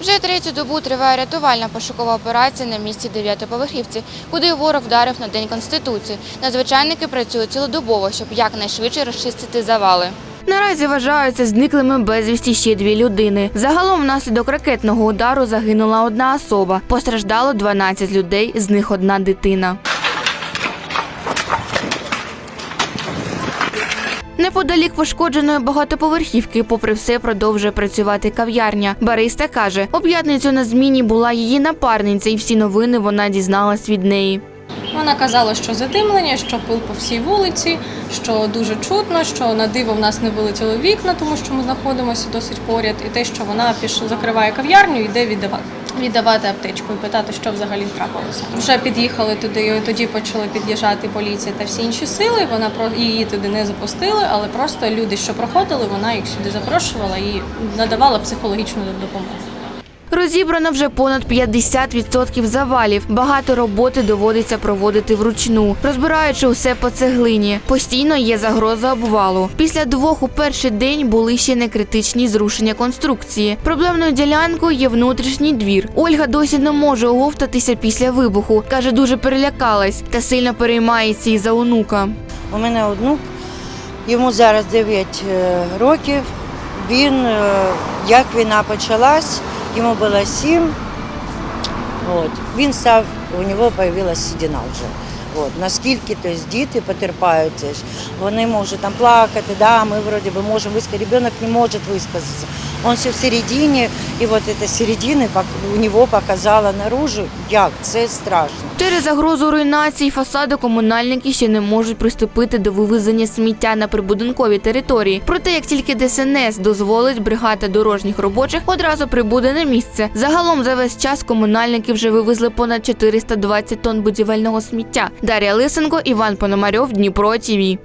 Вже третю добу триває рятувальна пошукова операція на місці дев'ятоповерхівці, куди ворог вдарив на День Конституції. Надзвичайники працюють цілодобово, щоб якнайшвидше розчистити завали. Наразі вважаються зниклими безвісті ще дві людини. Загалом внаслідок ракетного удару загинула одна особа. Постраждало 12 людей, з них одна дитина. Неподалік пошкодженої багатоповерхівки, попри все, продовжує працювати кав'ярня. Бариста каже, у п'ятницю на зміні була її напарниця, і всі новини вона дізналась від неї. Вона казала, що задимлення, що пил по всій вулиці, що дуже чутно, що на диво в нас не вилетіли вікна, тому що ми знаходимося досить поряд, і те, що вона пішла, закриває кав'ярню, йде віддавати. Віддавати аптечку і питати, що взагалі трапилося. Вже під'їхали туди, тоді почали під'їжджати поліція та всі інші сили. Вона про її туди не запустили, але просто люди, що проходили, вона їх сюди запрошувала і надавала психологічну допомогу. Розібрано вже понад 50% завалів. Багато роботи доводиться проводити вручну, розбираючи усе по цеглині. Постійно є загроза обвалу. Після двох у перший день були ще не критичні зрушення конструкції. Проблемною ділянкою є внутрішній двір. Ольга досі не може оговтатися після вибуху. каже, дуже перелякалась та сильно переймається і за онука. У мене онук, йому зараз 9 е, років. Він, е, як війна почалась, йому було сім. От. Він став, у нього з'явилася седина вже. От. Наскільки тобто, діти потерпають, це ж, вони можуть там плакати, да, ми вроді би можемо висказати, ребенок не може висказатися. Он все в середині, і от ця середина у нього показала наружу, як це страшно. Через загрозу руйнації фасаду комунальники ще не можуть приступити до вивезення сміття на прибудинковій території. Проте, як тільки ДСНС дозволить, бригада дорожніх робочих одразу прибуде на місце. Загалом за весь час комунальники вже вивезли понад 420 тонн будівельного сміття. Дар'я Лисенко, Іван Пономарьов, Дніпро ТІВІ.